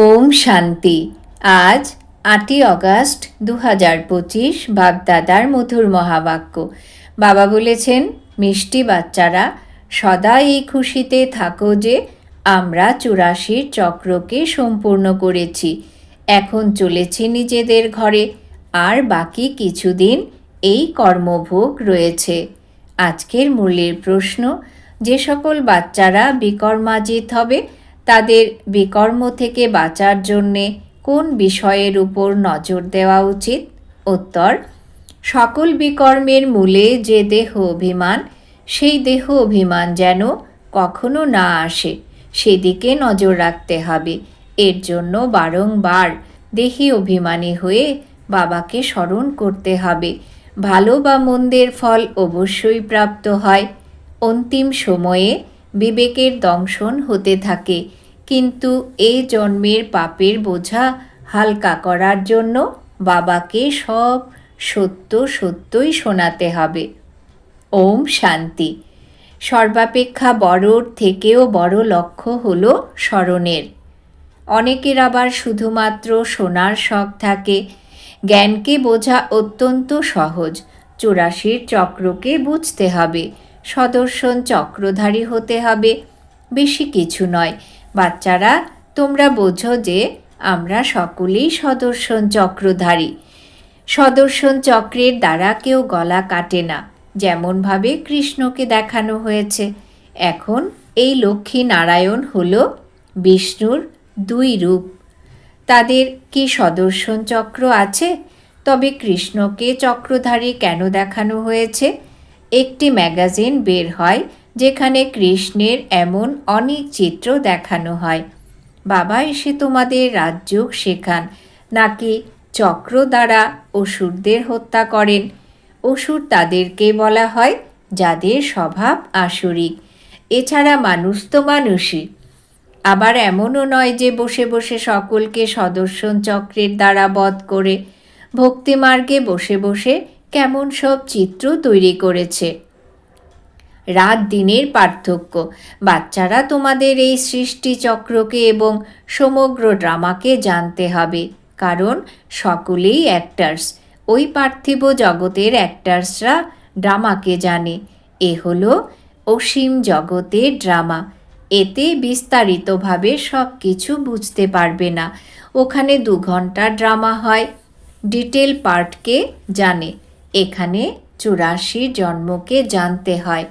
ওম শান্তি। আজ আটই অগাস্ট দু হাজার পঁচিশ বাগদাদার মধুর মহাবাক্য। বাবা বলেছেন, মিষ্টি বাচ্চারা সদা এই খুশিতে থাকো যে আমরা চুরাশির চক্রকে সম্পূর্ণ করেছি। এখন চলেছি নিজেদের ঘরে, আর বাকি কিছুদিন এই কর্মভোগ রয়েছে। আজকের মূল্যের প্রশ্ন, যে সকল বাচ্চারা বিকর্মাজিত হবে তাদের বিকর্ম থেকে বাঁচার জন্যে কোন বিষয়ের উপর নজর দেওয়া উচিত? উত্তর, সকল বিকর্মের মূলে যে দেহ অভিমান, সেই দেহ অভিমান যেন কখনো না আসে, সেদিকে নজর রাখতে হবে। এর জন্য বারংবার দেহি অভিমানী হয়ে বাবাকে স্মরণ করতে হবে। ভালো বা মন্দের ফল অবশ্যই প্রাপ্ত হয়। অন্তিম সময়ে বিবেকের দংশন হতে থাকে। কিন্তু এই জন্মের পাপের বোঝা হালকা করার জন্য বাবাকে সব সত্য সত্যই শোনাতে হবে। ওম শান্তি। সর্বাপেক্ষা বড়র থেকেও বড় লক্ষ্য হল স্মরণের। অনেকের আবার শুধুমাত্র শোনার শখ থাকে। জ্ঞানকে বোঝা অত্যন্ত সহজ। চুরাশির চক্রকে বুঝতে হবে। সদর্শন চক্রধারী হতে হবে। বেশি কিছু নয়। বাচ্চারা, তোমরা বোঝো যে আমরা সকলেই সদর্শন চক্রধারী। সদর্শন চক্রের দ্বারা কেউ গলা কাটে না, যেমনভাবে কৃষ্ণকে দেখানো হয়েছে। এখন এই লক্ষ্মী নারায়ণ হল বিষ্ণুর দুই রূপ। তাদের কি সদর্শন চক্র আছে? তবে কৃষ্ণকে চক্রধারী কেন দেখানো হয়েছে? একটি ম্যাগাজিন বের হয় যেখানে কৃষ্ণের এমন অনেক চিত্র দেখানো হয়। বাবা এসে তোমাদের রাজযোগ শেখান, নাকি চক্র দ্বারা অসুরদের হত্যা করেন? অসুর তাদেরকে বলা হয় যাদের স্বভাব আসরিক, এছাড়া মানুষ তো মানুষই। আবার এমনও নয় যে বসে বসে সকলকে সদর্শন চক্রের দ্বারা বধ করে, ভক্তিমার্গে বসে বসে কেমন সব চিত্র তৈরি করেছে। রাত দিনের পার্থক্য। বাচ্চারা তোমাদের এই সৃষ্টি চক্রকে এবং সমগ্র ড্রামাকে জানতে হবে। কারণ সকলেই অ্যাক্টার্স ওই পার্থিব জগতের অ্যাক্টার্সরা ড্রামাকে জানে। এ হলো অসীম জগতের ড্রামা। এতে বিস্তারিতভাবে সব কিছু বুঝতে পারবে না। ওখানে দু ঘণ্টা ড্রামা হয়। ডিটেল পার্টকে জানে। এখানে চুরাশি জন্মকে জানতে হয়।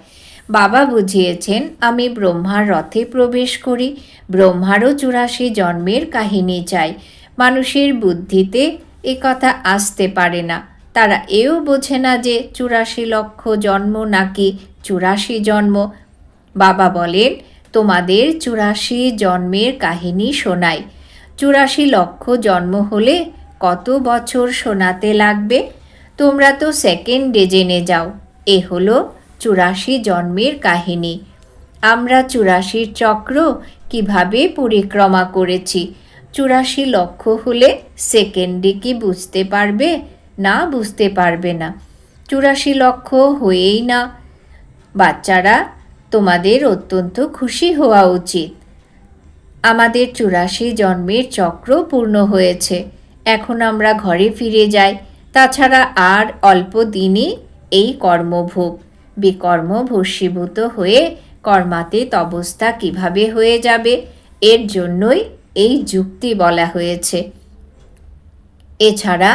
বাবা বুঝিয়েছেন, আমি ব্রহ্মার রথে প্রবেশ করি। ব্রহ্মারও চুরাশি জন্মের কাহিনী চাই। মানুষের বুদ্ধিতে এ কথা আসতে পারে না। তারা এও বোঝে না যে চুরাশি লক্ষ জন্ম নাকি চুরাশি জন্ম। বাবা বলেন, তোমাদের চুরাশি জন্মের কাহিনী শোনাই। চুরাশি লক্ষ জন্ম হলে কত বছর শোনাতে লাগবে? তোমরা তো সেকেন্ডে জেনে যাও। এ হলো চুরাশি জন্মের কাহিনী। আমরা চুরাশির চক্র কীভাবে পরিক্রমা করেছি? চুরাশি লক্ষ হলে সেকেন্ডে কি বুঝতে পারবে? না, বুঝতে পারবে না। চুরাশি লক্ষ হয়েই না। বাচ্চারা, তোমাদের অত্যন্ত খুশি হওয়া উচিত। আমাদের চুরাশি জন্মের চক্র পূর্ণ হয়েছে। এখন আমরা ঘরে ফিরে যাই। তাছাড়া আর অল্প দিনই এই কর্মভোগ বিকর্ম ভস্মীভূত হয়ে কর্মাতীত অবস্থা কীভাবে হয়ে যাবে? এর জন্যই এই যুক্তি বলা হয়েছে। এছাড়া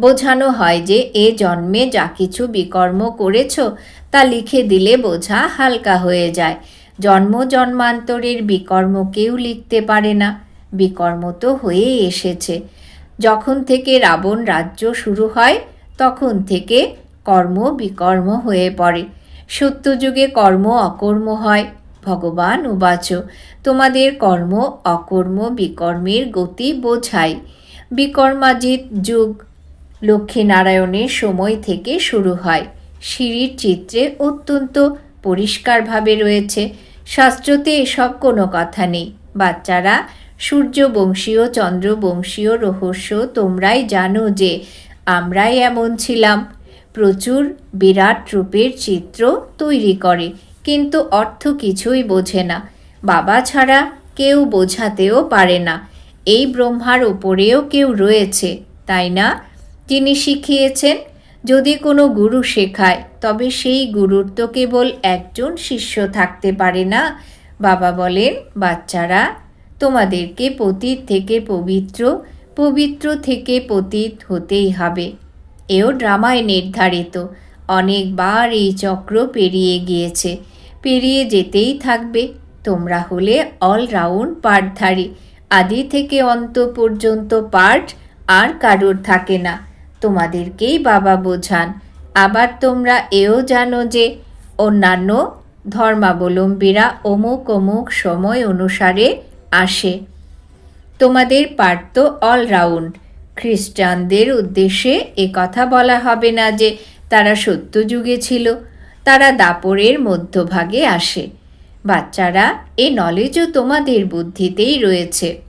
বোঝানো হয় যে, এ জন্মে যা কিছু বিকর্ম করেছ, তা লিখে দিলে বোঝা হালকা হয়ে যায়। জন্ম জন্মান্তরের বিকর্ম কেউ লিখতে পারে না। বিকর্ম তো হয়েই এসেছে। যখন থেকে রাবণ রাজ্য শুরু হয়, তখন থেকে কর্ম বিকর্ম হয়ে পড়ে। সত্যযুগে কর্ম অকর্ম হয়। ভগবান উবাচ, তোমাদের কর্ম অকর্ম বিকর্মের গতি বোঝাই। বিকর্মাজিৎ যুগ লক্ষ্মীনারায়ণের সময় থেকে শুরু হয়। সিঁড়ির চিত্রে অত্যন্ত পরিষ্কারভাবে রয়েছে। শাস্ত্রতে এসব কোনো কথা নেই। বাচ্চারা সূর্যবংশীয়, চন্দ্রবংশীয় রহস্য তোমরাই জানো যে আমরাই এমন ছিলাম। প্রচুর বিরাট রূপের চিত্র তৈরি করে, কিন্তু অর্থ কিছুই বোঝে না। বাবা ছাড়া কেউ বোঝাতেও পারে না। এই ব্রহ্মার ওপরেও কেউ রয়েছে, তাই না? যিনি শিখিয়েছেন, যদি কোনো গুরু শেখায়, তবে সেই গুরুর তো কেবল একজন শিষ্য থাকতে পারে না। বাবা বলেন, বাচ্চারা তোমাদেরকে পতীত থেকে পবিত্র পবিত্র থেকে পতীত হতেই হবে। এও ড্রামায় নির্ধারিত। অনেকবার এই চক্র পেরিয়ে গিয়েছে। পেরিয়ে যেতেই থাকবে। তোমরা হলে অলরাউন্ড পাঠধারী। আদি থেকে অন্ত পর্যন্ত পাঠ আর কারোর থাকে না। তোমাদেরকেই বাবা বোঝান। আবার তোমরা এও জানো যে, অন্যান্য ধর্মাবলম্বীরা অমুক অমুক সময় অনুসারে আসে। তোমাদের তো অলরাউন্ড খ্রিস্টানদের উদ্দেশ্যে এ কথা বলা হবে না যে তারা সত্যযুগে ছিল, তারা দাপরের মধ্যভাগে আসে। বাচ্চারা, এ নলেজও তোমাদের বুদ্ধিতেই রয়েছে।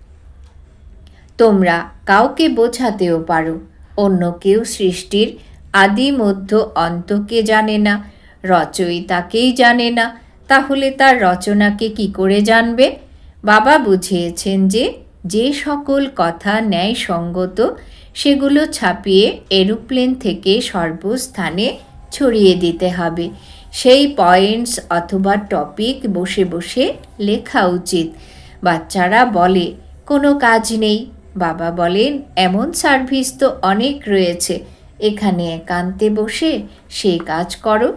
তোমরা কাউকে বোঝাতেও পারো, অন্য কেউ সৃষ্টির আদি মধ্য অন্তকে জানে না, রচয়িতাকেই জানে না, তাহলে তার রচনাকে কি করে জানবে? বাবা বুঝিয়েছেন যে যে সকল কথা ন্যায় সঙ্গত সেগুলো ছাপিয়ে এরোপ্লেন থেকে সর্বস্থানে ছড়িয়ে দিতে হবে। সেই পয়েন্টস অথবা টপিক বসে বসে লেখা উচিত। বাচ্চারা বলে, কোনো কাজ নেই। বাবা বলেন, এমন সার্ভিস তো অনেক রয়েছে। এখানে একান্তে বসে সেই কাজ করো।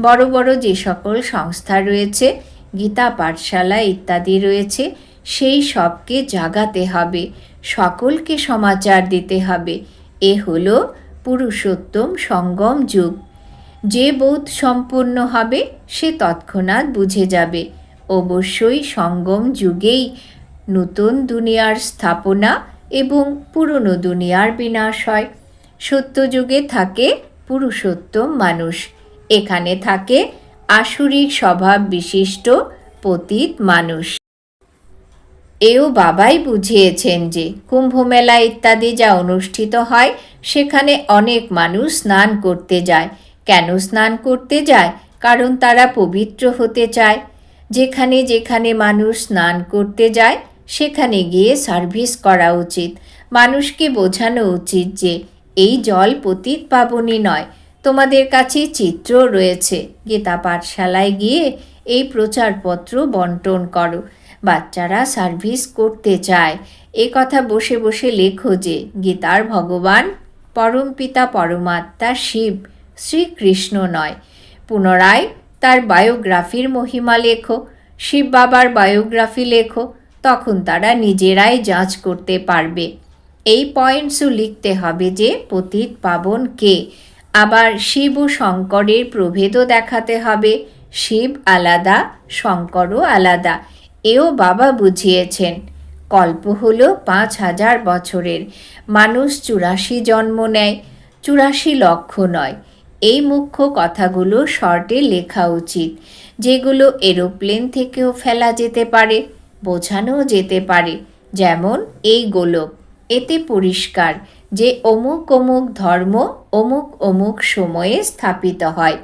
বড় বড় যে সকল সংস্থা রয়েছে গীতা পাঠশালা ইত্যাদি রয়েছে, সেই সবকে জাগাতে হবে, সকলকে সমাচার দিতে হবে। এ হল পুরুষোত্তম সঙ্গম যুগ। যে বোধ সম্পন্ন হবে, সে তৎক্ষণাৎ বুঝে যাবে। অবশ্যই সঙ্গম যুগেই নতুন দুনিয়ার স্থাপনা এবং পুরনো দুনিয়ার বিনাশ হয়। সত্যযুগে থাকে পুরুষোত্তম মানুষ। এখানে থাকে আসুরিক স্বভাব বিশিষ্ট পতীত মানুষ। এও বাবাই বুঝিয়েছেন যে কুম্ভমেলা ইত্যাদি যা অনুষ্ঠিত হয়, সেখানে অনেক মানুষ স্নান করতে যায়। কেন স্নান করতে যায়? কারণ তারা পবিত্র হতে চায়। যেখানে যেখানে মানুষ স্নান করতে যায়, সেখানে গিয়ে সার্ভিস করা উচিত। মানুষকে বোঝানো উচিত যে এই জল পতীত পাবনী নয়। তোমাদের কাছে চিত্র রয়েছে। গীতা পাঠশালায় গিয়ে এই প্রচারপত্র বন্টন করো। বাচ্চারা সার্ভিস করতে চায়। এ কথা বসে বসে লেখো যে, গীতার ভগবান পরমপিতা পরমাত্মা শিব, শ্রীকৃষ্ণ নয়। পুনরায় তার বায়োগ্রাফির মহিমা লেখো। শিব বাবার বায়োগ্রাফি লেখো। তখন তারা নিজেরাই যাঁচ করতে পারবে। এই পয়েন্টসও লিখতে হবে যে, পতিত পাবন কে? আবার শিব ও শঙ্করের প্রভেদও দেখাতে হবে। শিব আলাদা, শঙ্করও আলাদা। এও বাবা বুঝিয়েছেন, কল্প হল পাঁচ হাজার বছরের। মানুষ চুরাশি জন্ম নেয়, চুরাশি লক্ষ নয়। এই মুখ্য কথাগুলো শর্টে লেখা উচিত, যেগুলো এরোপ্লেন থেকেও ফেলা যেতে পারে বোঝানোও যেতে পারে। যেমন এই গোলক, এতে পরিষ্কার। যে অমুক অমুক ধর্ম, অমুক অমুক সময়ে স্থাপিত হয়।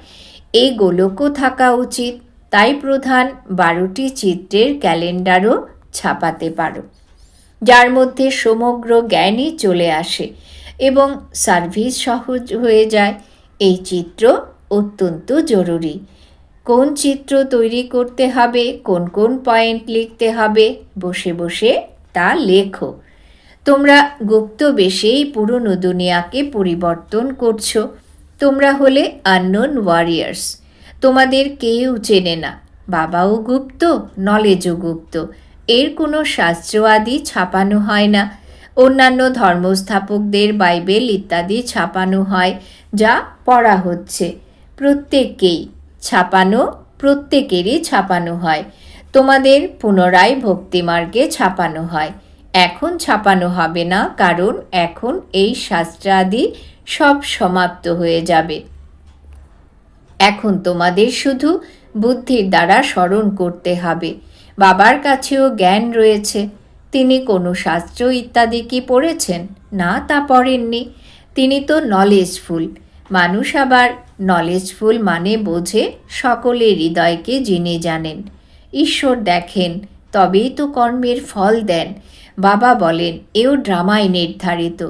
এই গোলকও থাকা উচিত। তাই প্রধান বারোটি চিত্রের ক্যালেন্ডারও ছাপাতে পারো। যার মধ্যে সমগ্র জ্ঞানই চলে আসে এবং সার্ভিস সহজ হয়ে যায়। এই চিত্র অত্যন্ত জরুরি। কোন চিত্র তৈরি করতে হবে, কোন কোন পয়েন্ট লিখতে হবে, বসে বসে তা লেখো। তোমরা গুপ্ত বেশেই পুরনো দুনিয়াকে পরিবর্তন করছ। তোমরা হলে আননোন ওয়ারিয়ার্স তোমাদের কেউ চেনে না। বাবাও গুপ্ত নলেজও গুপ্ত। এর কোনো শাস্ত্র আদি ছাপানো হয় না। অন্যান্য ধর্মস্থাপকদের বাইবেল ইত্যাদি ছাপানো হয়, যা পড়া হচ্ছে। প্রত্যেককেই ছাপানো, প্রত্যেকেরই ছাপানো হয়। তোমাদের পুনরায় ভক্তিমার্গে ছাপানো হয়। এখন ছাপানো হবে না, কারণ এখন এই শাস্ত্রাদি সব সমাপ্ত হয়ে যাবে। এখন তোমাদের শুধু বুদ্ধির দ্বারা স্মরণ করতে হবে। বাবার কাছেও জ্ঞান রয়েছে। তিনি কোনো শাস্ত্র ইত্যাদি কি পড়েছেন? না, তা পড়েননি। তিনি তো নলেজফুল মানুষ আবার নলেজফুল মানে বোঝে সকলের হৃদয়কে যিনি জানেন। ঈশ্বর দেখেন তবেই তো কর্মের ফল দেন। বাবা বলেন, এও ড্রামায় নির্ধারিত।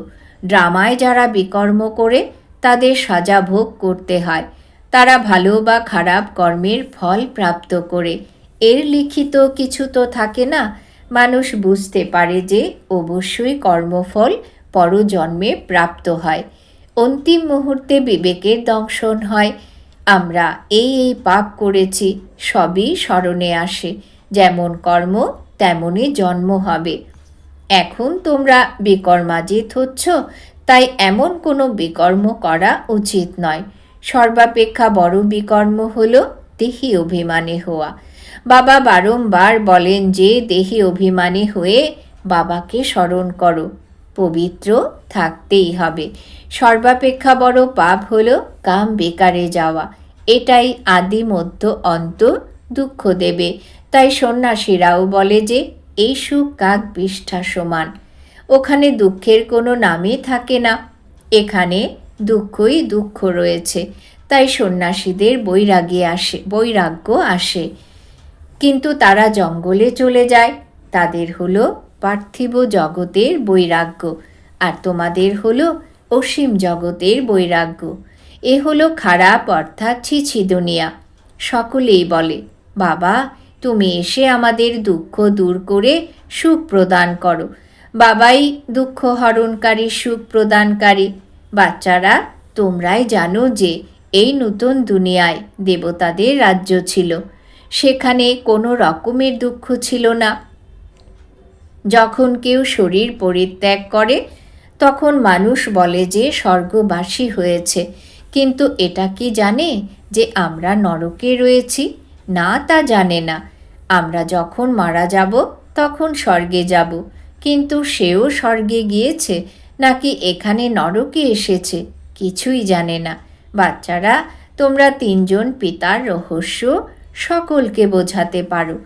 ড্রামায় যারা বিকর্ম করে, তাদের সাজা ভোগ করতে হয়। তারা ভালো বা খারাপ কর্মের ফল প্রাপ্ত করে। এর লিখিত কিছু তো থাকে না। মানুষ বুঝতে পারে যে, অবশ্যই কর্মফল পরজন্মে প্রাপ্ত হয়। অন্তিম মুহূর্তে বিবেকের দংশন হয়। আমরা এই এই পাপ করেছি, সবই স্মরণে আসে। যেমন কর্ম তেমনই জন্ম হবে। এখন তোমরা বিকর্মাজিত হচ্ছ, তাই এমন কোনো বিকর্ম করা উচিত নয়। সর্বাপেক্ষা বড় বিকর্ম হল দেহি অভিমানী হওয়া। বাবা বারংবার বলেন যে দেহি অভিমানী হয়ে বাবাকে স্মরণ করো, পবিত্র থাকতেই হবে। সর্বাপেক্ষা বড় পাপ হল কাম বেকারে যাওয়া। এটাই আদি মধ্য অন্ত দুঃখ দেবে। তাই সন্ন্যাসীরাও বলে যে, এই সুখ কাক বিষ্ঠা সমান। ওখানে দুঃখের কোনো নামই থাকে না। এখানে দুঃখই দুঃখ রয়েছে। তাই সন্ন্যাসীদের বৈরাগী আসে, বৈরাগ্য আসে। কিন্তু তারা জঙ্গলে চলে যায়। তাদের হলো পার্থিব জগতের বৈরাগ্য। আর তোমাদের হলো অসীম জগতের বৈরাগ্য। এ হলো খারাপ অর্থাৎ ছিছি দুনিয়া সকলেই বলে, বাবা তুমি এসে আমাদের দুঃখ দূর করে সুখ প্রদান করো। বাবাই দুঃখ হরণকারী, সুখ প্রদানকারী। বাচ্চারা, তোমরাই জানো যে এই নতুন দুনিয়ায় দেবতাদের রাজ্য ছিল। সেখানে কোনো রকমের দুঃখ ছিল না। যখন কেউ শরীর পরিত্যাগ করে, তখন মানুষ বলে যে স্বর্গবাসী হয়েছে। কিন্তু এটা কি জানে যে আমরা নরকে রয়েছি? না তা জানে না। আমরা যখন মারা যাব, তখন স্বর্গে যাব। কিন্তু সেও স্বর্গে গিয়েছে, নাকি এখানে নরকে এসেছে, কিছুই জানে না। বাচ্চারা, তোমরা তিনজন পিতার রহস্য সকলকে বোঝাতে পারো।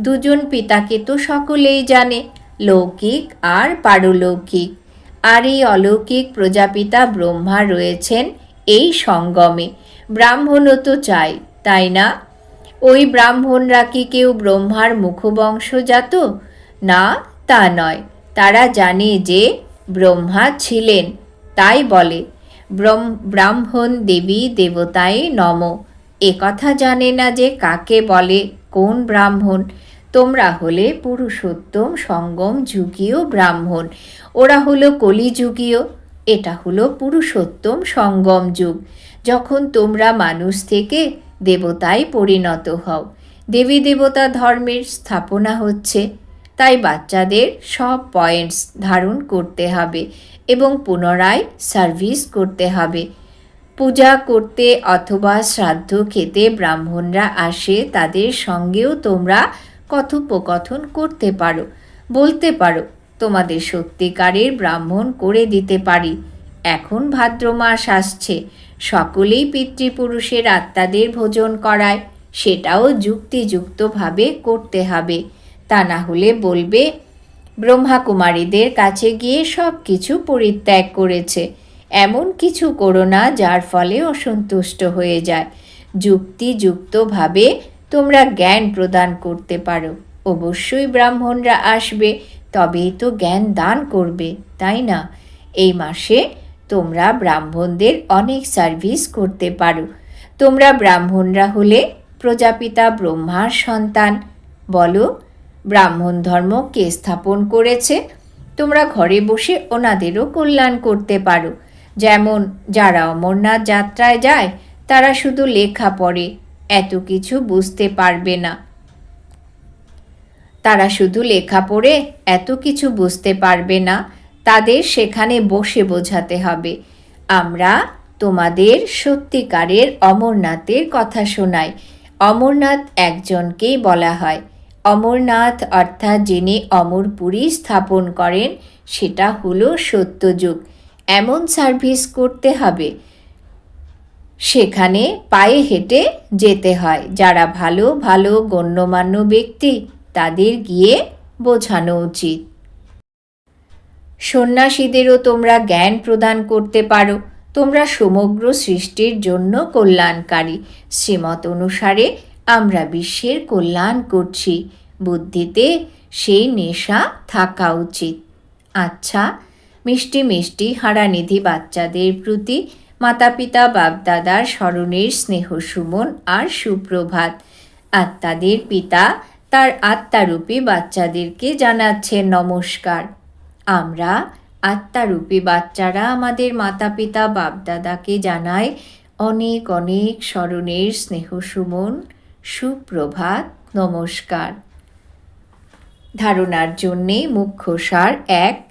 দুজন পিতাকে তো সকলেই জানে, লৌকিক আর পারলৌকিক। আর এই অলৌকিক প্রজাপিতা ব্রহ্মা রয়েছেন এই সঙ্গমে। ব্রাহ্মণও তো চাই তাই না? ওই ব্রাহ্মণরা কি কেউ ব্রহ্মার মুখবংশজাত না, তা নয়। তারা জানে যে ব্রহ্মা ছিলেন। তাই বলে ব্রাহ্মণ দেবী দেবতায় নম। এ কথা জানে না যে কাকে বলে, কোন ব্রাহ্মণ। তোমরা হলে পুরুষোত্তম, সঙ্গম, যুগীয় ব্রাহ্মণ। ওরা হলো কলিযুগীয়। এটা হলো পুরুষোত্তম, সঙ্গম যুগ। যখন তোমরা মানুষ থেকে দেবতায় পরিণত হও। দেবী দেবতা ধর্মের স্থাপনা হচ্ছে, তাই বাচ্চাদের সব পয়েন্টস ধারণ করতে হবে এবং পুনরায় সার্ভিস করতে হবে। পূজা করতে অথবা শ্রাদ্ধ খেতে ব্রাহ্মণরা আসে, তাদের সঙ্গেও তোমরা কথোপকথন করতে পারো, বলতে পারো, তোমাদের সত্যিকারের ব্রাহ্মণ করে দিতে পারি। এখন ভাদ্র মাস আসছে সকলেই পিতৃপুরুষের আত্মাদের ভোজন করায়, সেটাও যুক্তিযুক্তভাবে করতে হবে। তা না হলে বলবে, ব্রহ্মাকুমারীদের কাছে গিয়ে সব কিছু পরিত্যাগ করেছে। এমন কিছু করো না যার ফলে অসন্তুষ্ট হয়ে যায়। যুক্তিযুক্তভাবে তোমরা জ্ঞান প্রদান করতে পারো। অবশ্যই ব্রাহ্মণরা আসবে, তবেই তো জ্ঞান দান করবে, তাই না? এই মাসে তোমরা ব্রাহ্মণদের অনেক সার্ভিস করতে পারো। তোমরা ব্রাহ্মণরা হলে প্রজাপিতা ব্রহ্মার সন্তান। বলো, ব্রাহ্মণ ধর্ম কে স্থাপন করেছে? তোমরা ঘরে বসে ওনাদেরও কল্যাণ করতে পারো। যেমন, যারা অমরনাথ যাত্রায় যায়, তারা শুধু লেখা পড়ে, এত কিছু বুঝতে পারবে না। তারা শুধু লেখা পড়ে, এত কিছু বুঝতে পারবে না। তাদের সেখানে বসে বোঝাতে হবে। আমরা তোমাদের সত্যিকারের অমরনাথের কথা শোনাই। অমরনাথ একজনকেই বলা হয়। অমরনাথ অর্থাৎ যিনি অমরপুরী স্থাপন করেন, সেটা হলো সত্যযুগ। এমন সার্ভিস করতে হবে। সেখানে পায়ে হেঁটে যেতে হয়। যারা ভালো ভালো, গণ্যমান্য ব্যক্তি, তাদের গিয়ে বোঝানো উচিত। সন্ন্যাসীদেরও তোমরা জ্ঞান প্রদান করতে পারো। তোমরা সমগ্র সৃষ্টির জন্য কল্যাণকারী। শ্রীমত অনুসারে আমরা বিশ্বের কল্যাণ করছি। বুদ্ধিতে সেই নেশা থাকা উচিত। আচ্ছা মিষ্টি মিষ্টি হারানিধি বাচ্চাদের প্রতি মাতা পিতা বাপদাদার স্মরণের স্নেহ সুমন আর সুপ্রভাত। আত্মাদের পিতা তার আত্মারূপী বাচ্চাদেরকে জানাচ্ছে নমস্কার। আমরা, আত্মারূপী বাচ্চারা আমাদের মাতা পিতা বাপদাদাকে জানায় অনেক অনেক স্মরণের স্নেহ সুমন সুপ্রভাত, নমস্কার। ধারণার জন্যে মুখ্য সার এক,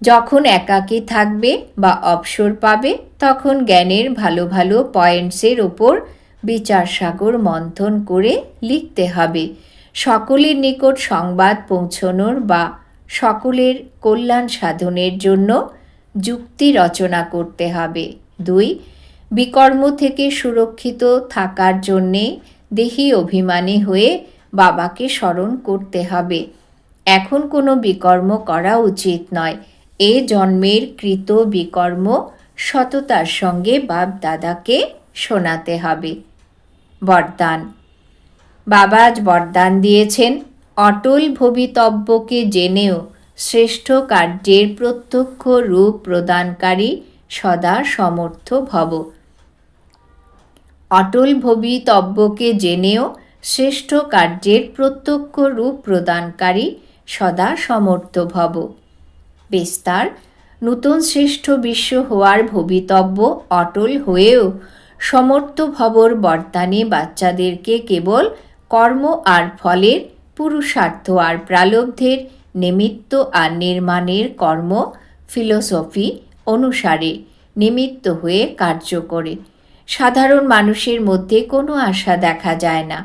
যখন একাকী থাকবে বা অবসর পাবে, তখন জ্ঞানের ভালো ভালো পয়েন্টসের ওপর বিচার সাগর মন্থন করে লিখতে হবে। সকলের নিকট সংবাদ পৌঁছনোর বা সকলের কল্যাণ সাধনের জন্য যুক্তি রচনা করতে হবে। দুই, বিকর্ম থেকে সুরক্ষিত থাকার জন্যে দেহি অভিমানী হয়ে বাবাকে স্মরণ করতে হবে। এখন কোনো বিকর্ম করা উচিত নয়। এ জন্মের কৃত বিকর্ম সততার সঙ্গে বাপ দাদাকে শোনাতে হবে। বরদান। বাবা আজ বরদান দিয়েছেন। অটল ভবিতব্যকে জেনেও শ্রেষ্ঠ কার্যের প্রত্যক্ষ রূপ প্রদানকারী সদা সমর্থ ভব। অটল ভবিতব্যকে জেনেও শ্রেষ্ঠ কার্যের প্রত্যক্ষ রূপ প্রদানকারী সদা সমর্থ ভব। বিস্তার, নূতন শ্রেষ্ঠ বিশ্ব হওয়ার ভবিতব্য অটল হয়েও সমর্থ ভবর বর্তানে বাচ্চাদেরকে কেবল কর্ম আর ফলের পুরুষার্থ আর প্রালব্ধের নিমিত্ত আর নির্মাণের কর্ম ফিলোসফি অনুসারে নিমিত্ত হয়ে কার্য করে। সাধারণ মানুষের মধ্যে কোনো আশা দেখা যায় না।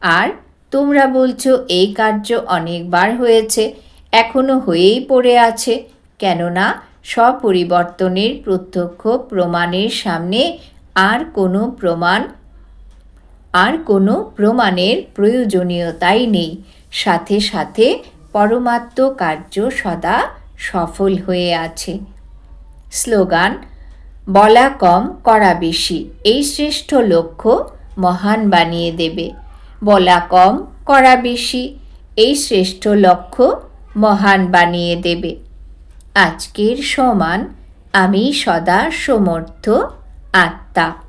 আর তোমরা বলছো, এই কার্য অনেকবার হয়েছে, এখনও হয়েই পড়ে আছে, কেননা স্বপরিবর্তনের প্রত্যক্ষ প্রমাণের সামনে আর কোনো প্রমাণ আর কোনো প্রমাণের প্রয়োজনীয়তাই নেই। সাথে সাথে পরমাত্ম কার্য সদা সফল হয়ে আছে। স্লোগান, বলা কম, করা বেশি। এই শ্রেষ্ঠ লক্ষ্য মহান বানিয়ে দেবে। বলা কম, করা বেশি। এই শ্রেষ্ঠ লক্ষ্য মহান বানিয়ে দেবে। আজকের সমান আমি সদা সমর্থ আত্মা।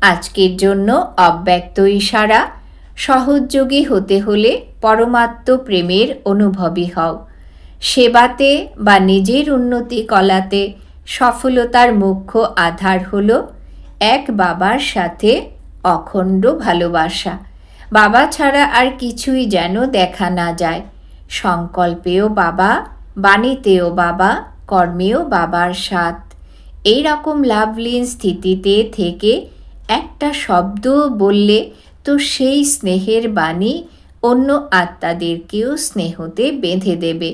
আজকের জন্য অব্যক্ত ইশারা। সহযোগী হতে হলে পরমাত্ম প্রেমের অনুভবী হও। সেবাতে বা নিজের উন্নতি কলাতে সফলতার মুখ্য আধার হল এক বাবার সাথে অখণ্ড ভালোবাসা। বাবা ছাড়া আর কিছুই যেন দেখা না যায়। সংকল্পেও বাবা, বাণীতেও বাবা, কর্মেও বাবার সাথ। এই রকম লাভলীন স্থিতিতে থেকে একটা শব্দ বললে তো সেই স্নেহের বাণী অন্য আত্মাদেরকেও স্নেহতে বেঁধে দেবে।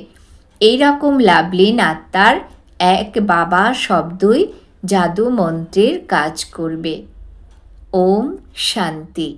এই রকম লাভলিন আত্মার এক বাবা শব্দই জাদু মন্ত্রের কাজ করবে। ওম শান্তি।